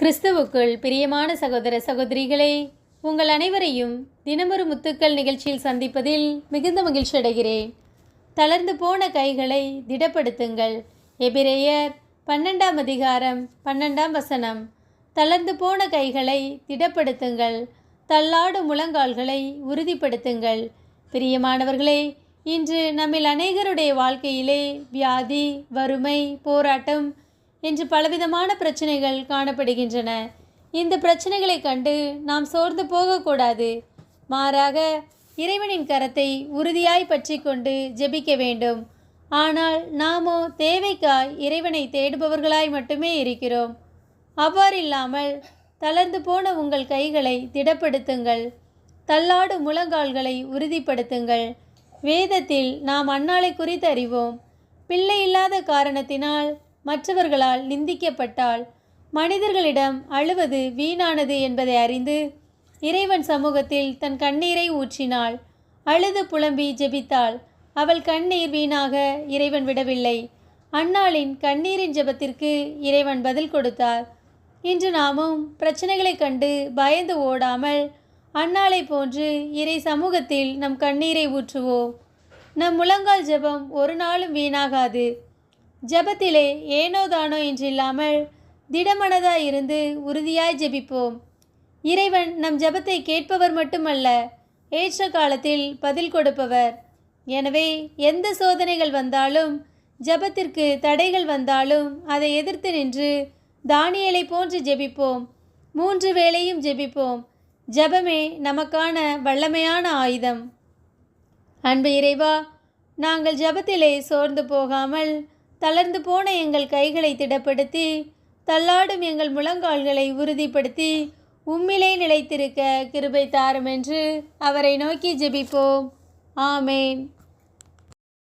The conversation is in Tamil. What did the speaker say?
கிறிஸ்துவுக்குள் பிரியமான சகோதர சகோதரிகளே உங்கள் அனைவரையும் தினமொரு முத்துக்கள் நிகழ்ச்சியில் சந்திப்பதில் மிகுந்த மகிழ்ச்சி அடைகிறேன். தளர்ந்து போன கைகளை திடப்படுத்துங்கள். எபிரேயர் பன்னெண்டாம் அதிகாரம் பன்னெண்டாம் வசனம். தளர்ந்து போன கைகளை திடப்படுத்துங்கள். தள்ளாடும் முழங்கால்களை உறுதிப்படுத்துங்கள். பிரியமானவர்களே இன்று நம்மில் அநேகருடைய வாழ்க்கையிலே வியாதி வறுமை போராட்டம் என்று பலவிதமான பிரச்சனைகள் காணப்படுகின்றன. இந்த பிரச்சனைகளை கண்டு நாம் சோர்ந்து போகக்கூடாது. மாறாக இறைவனின் கரத்தை உறுதியாய் பற்றி கொண்டு ஜெபிக்க வேண்டும். ஆனால் நாமோ தேவைக்காய் இறைவனை தேடுபவர்களாய் மட்டுமே இருக்கிறோம். அவ்வாறில்லாமல் தளர்ந்து போன உங்கள் கைகளை திடப்படுத்துங்கள். தள்ளாடு முழங்கால்களை உறுதிப்படுத்துங்கள். வேதத்தில் நாம் அன்னாளை குறித்து அறிவோம். பிள்ளை இல்லாத காரணத்தினால் மற்றவர்களால் நிந்திக்கப்பட்டால் மனிதர்களிடம் அழுவது வீணானது என்பதை அறிந்து இறைவன் சமூகத்தில் தன் கண்ணீரை ஊற்றினாள் அழுது புலம்பி ஜெபித்தாள் அவள் கண்ணீர் வீணாக இறைவன் விடவில்லை. அன்னாளின் கண்ணீரின் ஜெபத்திற்கு இறைவன் பதில் கொடுத்தார். இன்று நாமும் பிரச்சனைகளைக் கண்டு பயந்து ஓடாமல் அன்னாளை போன்று இறை சமூகத்தில் நம் கண்ணீரை ஊற்றுவோம். நம் முழங்கால் ஜெபம் ஒரு நாளும் வீணாகாது. ஜெபத்திலே ஏனோ தானோ என்றில்லாமல் திடமனதாய் இருந்து உறுதியாய் ஜெபிப்போம். இறைவன் நம் ஜபத்தை கேட்பவர் மட்டுமல்ல ஏற்ற காலத்தில் பதில் கொடுப்பவர். எனவே எந்த சோதனைகள் வந்தாலும் ஜெபத்திற்கு தடைகள் வந்தாலும் அதை எதிர்த்து நின்று தானியலை போன்று ஜெபிப்போம். மூன்று வேளையும் ஜெபிப்போம். ஜெபமே நமக்கான வல்லமையான ஆயுதம். அன்பு இறைவா நாங்கள் ஜெபத்திலே சோர்ந்து போகாமல் தளர்ந்து போன எங்கள் கைகளை திடப்படுத்தி தள்ளாடும் எங்கள் முழங்கால்களை உறுதிப்படுத்தி உம்மிலே நிலைத்திருக்க கிருபை தாரும் என்று அவரை நோக்கி ஜெபிப்போம். ஆமேன்.